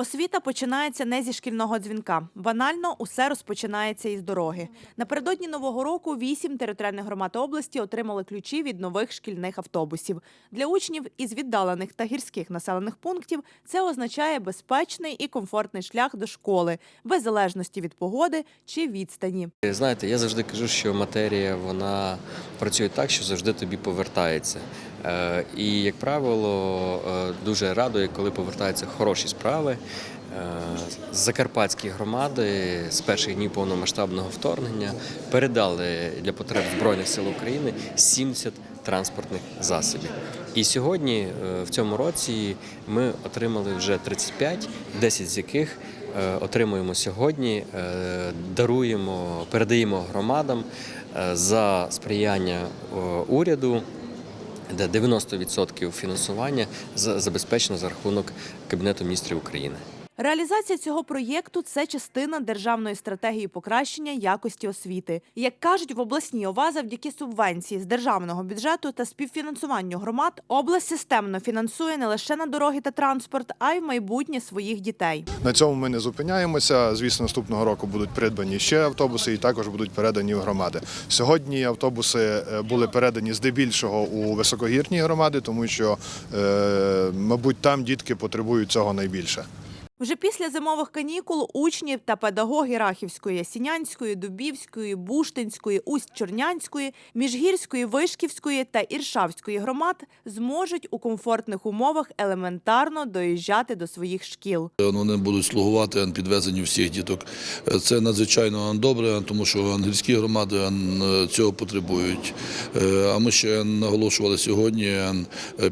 Освіта починається не зі шкільного дзвінка. Банально усе розпочинається із дороги. Напередодні нового року вісім територіальних громад області отримали ключі від нових шкільних автобусів. Для учнів із віддалених та гірських населених пунктів це означає безпечний і комфортний шлях до школи, без залежності від погоди чи відстані. Знаєте, я завжди кажу, що матерія вона працює так, що завжди тобі повертається. Е, І, як правило, е, дуже радує, коли повертаються хороші справи. Е, Закарпатські громади з перших днів повномасштабного вторгнення передали для потреб Збройних сил України 70 транспортних засобів. І сьогодні, в цьому році, ми отримали вже 35, 10 з яких отримуємо сьогодні, даруємо, передаємо громадам за сприяння е, уряду. Де 90% фінансування забезпечено за рахунок Кабінету міністрів України. Реалізація цього проєкту це частина державної стратегії покращення якості освіти. Як кажуть в обласній ОВА, завдяки субвенції з державного бюджету та співфінансуванню громад, область системно фінансує не лише на дороги та транспорт, а й в майбутнє своїх дітей. На цьому ми не зупиняємося. Звісно, наступного року будуть придбані ще автобуси, і також будуть передані в громади. Сьогодні автобуси е, були передані здебільшого у високогірні громади, тому що, е, мабуть, там дітки потребують цього найбільше. Вже після зимових канікул учні та педагоги Рахівської, Ясінянської, Дубівської, Буштинської, Усть-Чорнянської, Міжгірської, Вишківської та Іршавської громад зможуть у комфортних умовах елементарно доїжджати до своїх шкіл. Вони будуть слугувати підвезенню всіх діток. Це надзвичайно добре, тому що англійські громади цього потребують. Е, А ми ще наголошували сьогодні е,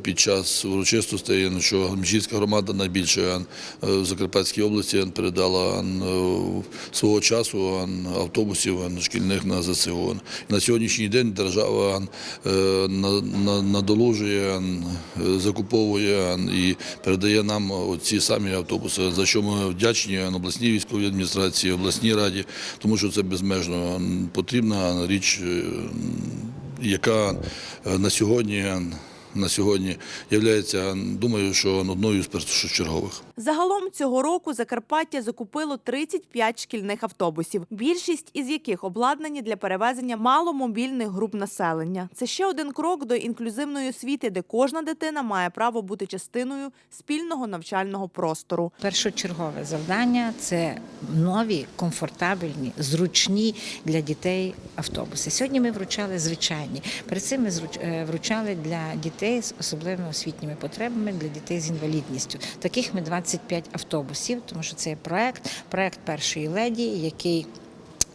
під час урочистостей, що Міжгірська громада найбільше е, Закарпатській області передала е, свого часу автобусів шкільних на ЗСУ. На сьогоднішній день держава е, на- на- надолужує, е, закуповує і передає нам ці самі автобуси, за що ми вдячні обласній військовій адміністрації, обласній раді, тому що це безмежно потрібна річ, е, яка е, на сьогодні. На сьогодні є, думаю, що одною з першочергових. Загалом цього року Закарпаття закупило 35 шкільних автобусів, більшість із яких обладнані для перевезення маломобільних груп населення. Це ще один крок до інклюзивної освіти, де кожна дитина має право бути частиною спільного навчального простору. Першочергове завдання це нові, комфортабельні, зручні для дітей автобуси. Сьогодні ми вручали звичайні. Перед цим ми е, вручали для дітей з особливими освітніми потребами, для дітей з інвалідністю. Таких ми 25 автобусів, тому що це є проект, проект першої леді, який.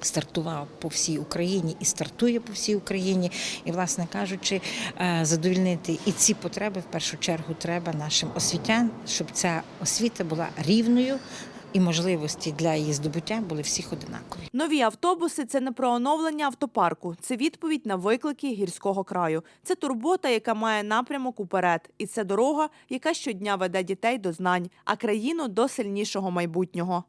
Стартував по всій Україні і стартує по всій Україні. І, власне кажучи, е, задовільнити і ці потреби в першу чергу треба нашим освітян, щоб ця освіта була рівною і можливості для її здобуття були всіх одинакові. Нові автобуси це не про оновлення автопарку, це відповідь на виклики гірського краю. Це турбота, яка має напрямок уперед, і це дорога, яка щодня веде дітей до знань, а країну до сильнішого майбутнього.